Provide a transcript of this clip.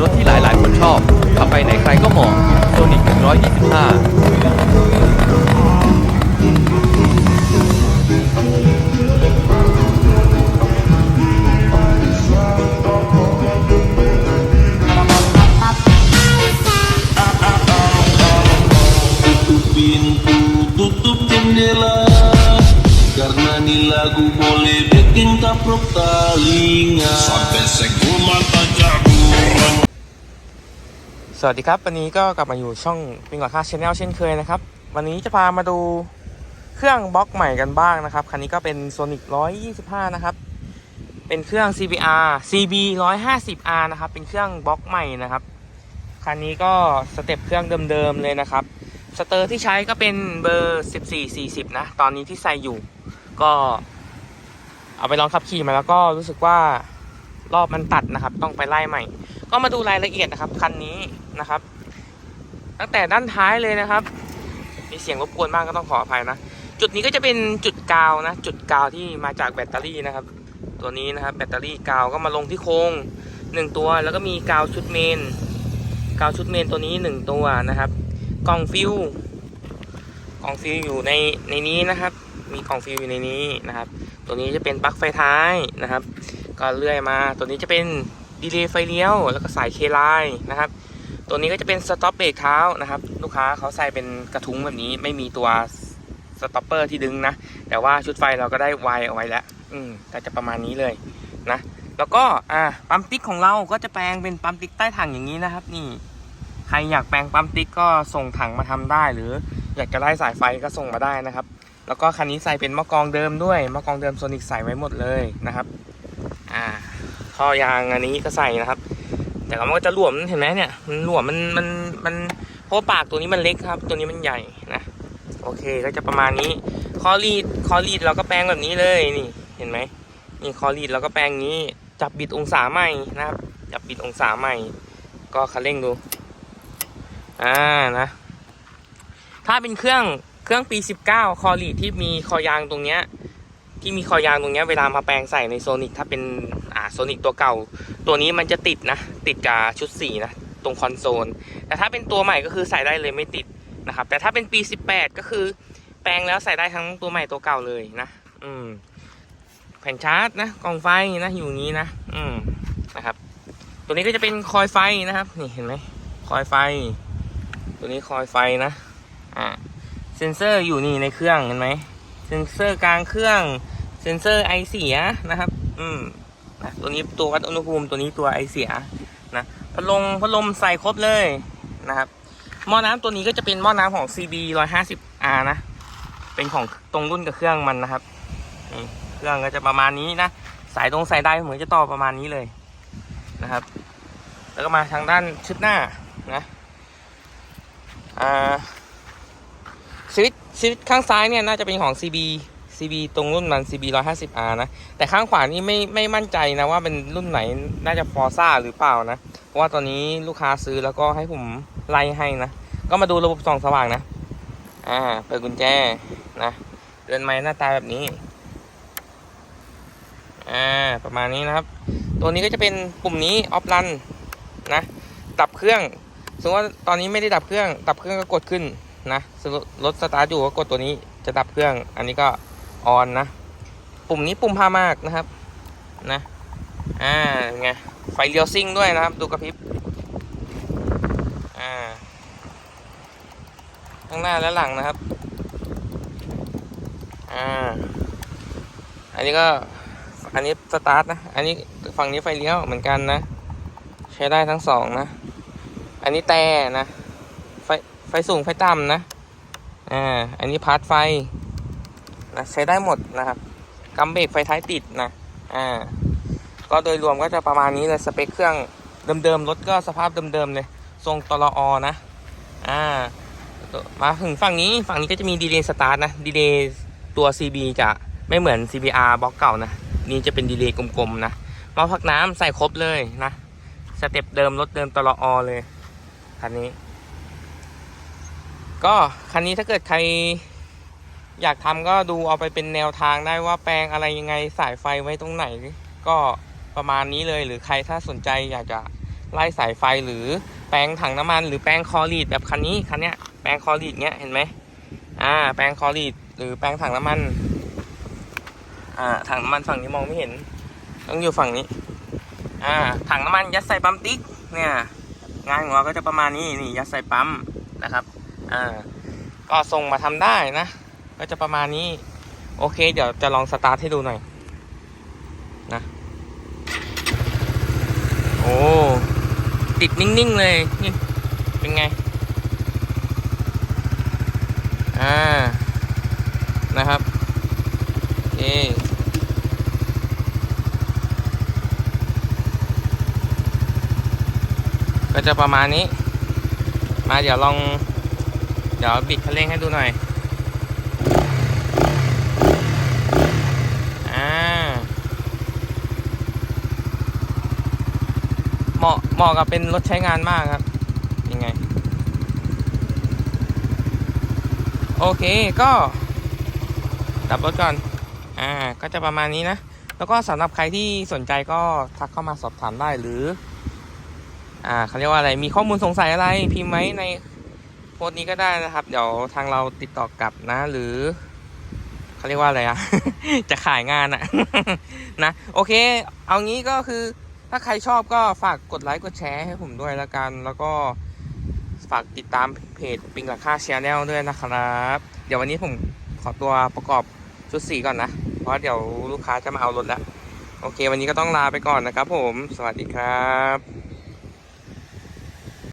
รถที่หลายๆ คนชอบขับไปไหนใครก็มองโซนิก125 Tutup pintu, สวัสดีครับ วันนี้ก็กลับมาอยู่ช่องปิงหลักค่าชแนลเช่นเคยนะครับ วันนี้จะพามาดูเครื่องบล็อกใหม่กันบ้างนะครับ คันนี้ก็เป็น Sonic 125 นะครับ เป็นเครื่อง CBR CB 150R นะครับ เป็นเครื่องบล็อกใหม่นะครับ คันนี้ก็สเต็ปเครื่องเดิมๆเลยนะครับ สเตอร์ที่ใช้ก็เป็นเบอร์ 1440 นะ ตอนนี้ที่ใส่อยู่ ก็เอาไปลองขับขี่มาแล้วก็รู้สึกว่ารอบมันตัดนะครับ ต้องไปไล่ใหม่ ก็มาดูรายละเอียดนะครับคันนี้นะครับ ตั้งแต่ด้านท้ายเลยนะครับ มีเสียงรบกวนบ้างก็ต้องขออภัยนะจุดนี้ก็จะเป็นจุดกาวนะ จุดกาวที่มาจากแบตเตอรี่นะครับ ตัวนี้นะครับ แบตเตอรี่กาวก็มาลงที่โครงหนึ่งตัว แล้วก็มีกาวชุดเมน กาวชุดเมนตัวนี้หนึ่งตัวนะครับกล่องฟิวกล่องฟิวอยู่ในในนี้นะครับ มีกล่องฟิวอยู่ในนี้นะครับ ตัวนี้จะเป็นปลั๊กไฟท้ายนะครับ ก็เลื่อยมา ตัวนี้จะเป็น ดีเลย์ไฟเลี้ยว แล้วก็สายเคไลน์นะครับ ตัวนี้ก็จะเป็นสต็อปเบรกเท้านะครับ ลูกค้าเขาใส่เป็นกระทุ้งแบบนี้ ไม่มีตัวสต็อปเปอร์ที่ดึงนะ แต่ว่าชุดไฟเราก็ได้ไวเอาไว้แล้ว อืมก็จะประมาณนี้เลยนะ แล้วก็อ่าปั๊มติ๊กของเราก็จะแปลงเป็นปั๊มติ๊กใต้ถังอย่างนี้นะครับ นี่ ใครอยากแปลงปั๊มติ๊กก็ส่งถังมาทำได้ หรืออยากจะไล่สายไฟก็ส่งมาได้นะครับ แล้วก็คันนี้ใส่เป็นม้อกรองเดิมด้วยม้อกรองเดิมโซนิกใส่ไว้หมดเลยนะครับ อ่า ท่อยางอันนี้ก็ใส่นะครับ แต่ก็มันก็จะหลวมเห็นไหมเนี่ยมันหลวมมันมันมันเพราะปากตัวนี้มันเล็กครับ ตัวนี้มันใหญ่นะโอเคก็จะประมาณนี้คอรีดคอรีดเราก็แปลงแบบนี้เลยนี่เห็นไหมนี่คอรีดเราก็แปลงนี้จับบิดองศาใหม่นะครับจับบิดองศาใหม่ ก็คันเร่งดูอ่านะ ถ้าเป็นเครื่องเครื่องปี 19 คอรีดที่มีคอยางตรงเนี้ยที่มีคอยางตรงเนี้ยเวลามาแปลงใส่ในโซนิกถ้าเป็น อ่าโซนิกตัวเก่า ตัวนี้มันจะติดนะ ติดกับชุดสีนะตรงคอนโซล แต่ถ้าเป็นตัวใหม่ก็คือใส่ได้เลยไม่ติดนะครับ แต่ถ้าเป็นปี 18 ก็คือ แปลงแล้วใส่ได้ทั้งตัวใหม่ตัวเก่าเลยนะ อืม แผ่นชาร์จนะกองไฟนะอยู่นี้นะ อืมนะครับ ตัวนี้ก็จะเป็นคอยไฟนะครับ นี่เห็นไหมคอยไฟ ตัวนี้คอยไฟนะอ่าเซนเซอร์อยู่นี่ในเครื่องเห็นไหมเซนเซอร์กลางเครื่องเซนเซอร์ไอเสียนะครับ อืม นะตัวนี้ตัววัดอุณหภูมิตัวนี้ตัวไอเสียนะพัดลมพัดลมใส่ครบเลยนะครับหม้อน้ำตัวนี้ก็จะเป็นหม้อน้ำของ CB 150R นะ เป็นของตรงรุ่นกับเครื่องมันนะครับเครื่องก็จะประมาณนี้นะ สายตรงสายได้เหมือนจะต่อประมาณนี้เลยนะครับ แล้วก็มาทางด้านชุดหน้านะอ่าสวิตช์สวิตข้างซ้ายเนี่ยน่าจะเป็นของ CB CB ตรงรุ่นมัน CB 150R นะ แต่ข้างขวานี่ไม่ไม่มั่นใจนะว่าเป็นรุ่นไหนน่าจะฟอร์ซ่าหรือเปล่านะ เพราะว่าตอนนี้ลูกค้าซื้อแล้วก็ให้ผมไล่ให้นะ ก็มาดูระบบส่องสว่างนะ อ่า เปิดกุญแจนะเดินไม้หน้าตาแบบนี้ อ่า ประมาณนี้นะครับ ตัวนี้ก็จะเป็นปุ่มนี้ออฟรันนะดับเครื่องสมมติว่าตอนนี้ไม่ได้ดับเครื่อง ดับเครื่องก็กดขึ้นนะรถสตาร์ทอยู่ก็กดตัวนี้จะดับเครื่อง อันนี้ก็ ออนนะ ปุ่มนี้ปุ่มพามากนะครับ นะ อ่า ไง ไฟเลี้ยวซิ่งด้วยนะครับ ดูกระพริบ อ่า ข้างหน้าและหลังนะครับ อ่า อันนี้ก็ อันนี้สตาร์ทนะ อันนี้ฝั่งนี้ไฟเลี้ยวเหมือนกันนะ ใช้ได้ทั้งสองนะ อันนี้แต่นะ ไฟ ไฟสูงไฟต่ำนะ อ่า อันนี้พาร์ทไฟ นะใช้ได้หมดนะครับกำเบรกไฟท้ายติดนะอ่าก็โดยรวมก็จะประมาณนี้เลยสเปคเครื่องเดิมๆรถก็สภาพเดิมๆเลยทรงตลออนะอ่ามาถึงฝั่งนี้ฝั่งนี้ก็จะมีดีเลย์สตาร์ทนะดีเลย์ตัว CB จะไม่เหมือน CBR บล็อกเก่านะนี่จะเป็นดีเลย์กลมๆนะมาพักน้ำใส่ครบเลยนะสเต็ปเดิมรถเดิมตลออเลยคันนี้ ก็คันนี้ถ้าเกิดใคร อยากทำก็ดูเอาไปเป็นแนวทางได้ว่าแปลงอะไรยังไงสายไฟไว้ตรงไหน ก็ประมาณนี้เลยหรือใครถ้าสนใจอยากจะไล่สายไฟหรือแปลงถังน้ำมันหรือแปลงคอรีดแบบคันนี้คันเนี้ยแปลงคอรีดเนี้ยเห็นไหมอ่า แปลงคอรีดหรือแปลงถังน้ำมัน อ่าถังน้ำมันฝั่งนี้มองไม่เห็น ต้องอยู่ฝั่งนี้ อ่า ถังน้ำมันยัดใส่ปั๊มติ๊กเนี่ยงานของเราก็จะประมาณนี้นี่ยัดใส่ปั๊มนะครับอ่าก็ส่งมาทำได้นะ ก็จะประมาณนี้ โอเค เดี๋ยวจะลองสตาร์ทให้ดูหน่อย นะ โอ้ติดนิ่ง ๆ เลยนี่เป็นไง อ่า นะครับโอก็จะประมาณนี้ มาเดี๋ยวลอง เดี๋ยวบิดคันเร่งให้ดูหน่อย อ่า เหมาะเหมาะกับเป็นรถใช้งานมากครับ ยังไง โอเคก็ดับรถก่อน อ่า ก็จะประมาณนี้นะ แล้วก็สำหรับใครที่สนใจก็ทักเข้ามาสอบถามได้หรือ อ่าเขาเรียกว่าอะไร มีข้อมูลสงสัยอะไร พิมพ์ไว้ในโพสต์นี้ก็ได้นะครับ เดี๋ยวทางเราติดต่อกลับนะ หรือเขาเรียกว่าอะไรอะ จะขายงานอะนะ โอเค เอางี้ก็คือ ถ้าใครชอบก็ฝากกดไลค์กดแชร์ให้ผมด้วยละกัน แล้วก็ฝากติดตามเพจปิงราคาชแนลด้วยนะครับ เดี๋ยววันนี้ผมขอตัวประกอบชุดสีก่อนนะ เพราะเดี๋ยวลูกค้าจะมาเอารถแล้ว โอเค วันนี้ก็ต้องลาไปก่อนนะครับผม สวัสดีครับ